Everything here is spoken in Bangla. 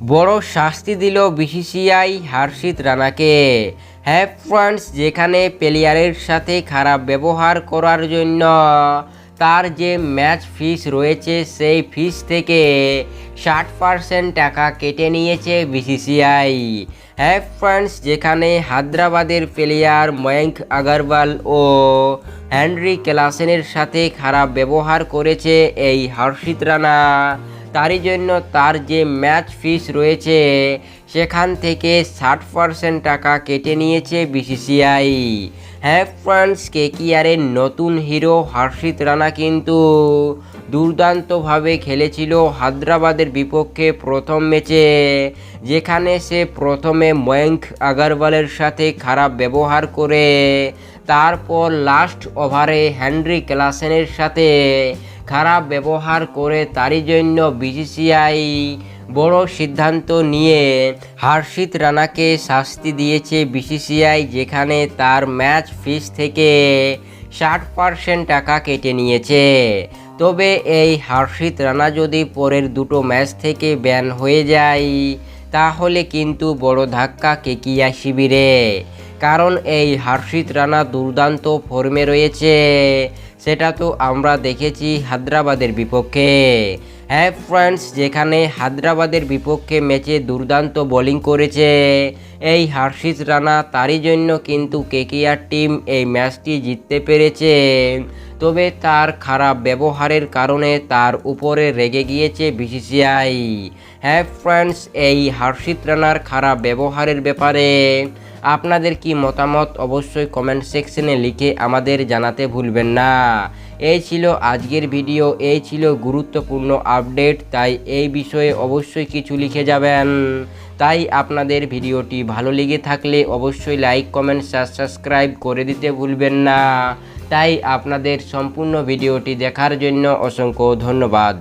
বড় শাস্তি দিল বিসিসিআই হার্ষিত রানাকে। হ্যাঁ ফ্রেন্ডস যেখানে প্লেয়ারের সাথে খারাপ ব্যবহার করার জন্য তার যে ম্যাচ ফিস রয়েছে, সেই ফিস থেকে ষাট পার্সেন্ট টাকা কেটে নিয়েছে বিসিসিআই। হ্যাঁ ফ্রেন্ডস যেখানে হায়দ্রাবাদের প্লেয়ার ময়ঙ্ক আগরওয়াল ও হ্যানরি ক্লাসেনের সাথে খারাপ ব্যবহার করেছে এই হর্ষিত রানা। তারই জন্য তার যে ম্যাচ ফিস রয়েছে, সেখান থেকে ষাট পারসেন্ট টাকা কেটে নিয়েছে বিসিসিআই হ্যাঁ ফ্রান্স কেকিয়ারের নতুন হিরো হর্ষিত রানা কিন্তু? দুর্দান্তভাবে খেলেছিল হায়দ্রাবাদের বিপক্ষে প্রথম ম্যাচে, যেখানে সে প্রথমে ময়ঙ্ক আগরওয়ালের সাথে খারাপ ব্যবহার করে, তারপর লাস্ট ওভারে হেনরি ক্লাসেনের সাথে খারাপ ব্যবহার করে তারই জন্য বিসিসিআই বড় সিদ্ধান্ত নিয়ে হার্ষিত রানাকে শাস্তি দিয়েছে বিসিসিআই যেখানে তার ম্যাচ ফিস থেকে ষাট পার্সেন্ট টাকা কেটে নিয়েছে। তবে এই হার্ষিত রানা যদি পরের দুটো ম্যাচ থেকে ব্যান হয়ে যায়, তাহলে কিন্তু বড় ধাক্কা কেকিয়া শিবিরে। কারণ এই হার্ষিত রানা দুর্দান্ত ফর্মে রয়েছে, সেটা তো আমরা দেখেছি হায়দ্রাবাদের বিপক্ষে। হ্যাঁ ফ্রেন্ডস, যেখানে হায়দ্রাবাদের বিপক্ষে ম্যাচে দুর্দান্ত বোলিং করেছে, এই হার্ষিত রানা তারই জন্য কিন্তু কেকিআর টিম এই ম্যাচটি জিততে পেরেছে। তবে তার খারাপ ব্যবহারের কারণে তার উপরে রেগে গিয়েছে বিসিসিআই হ্যাঁ ফ্রেন্ডস, এই হার্ষিত রানার খারাপ ব্যবহারের ব্যাপারে আপনাদের কি মতামত অবশ্যই কমেন্ট সেকশনে লিখে আমাদের জানাতে ভুলবেন না। এই ছিল আজকের ভিডিও, এই ছিল গুরুত্বপূর্ণ আপডেট, তাই এই বিষয়ে অবশ্যই কিছু লিখে যাবেন। তাই আপনাদের ভিডিওটি ভালো লেগে থাকলে অবশ্যই লাইক, কমেন্ট, সাবস্ক্রাইব করে দিতে ভুলবেন না। তাই আপনাদের সম্পূর্ণ ভিডিওটি দেখার জন্য অসংখ্য ধন্যবাদ।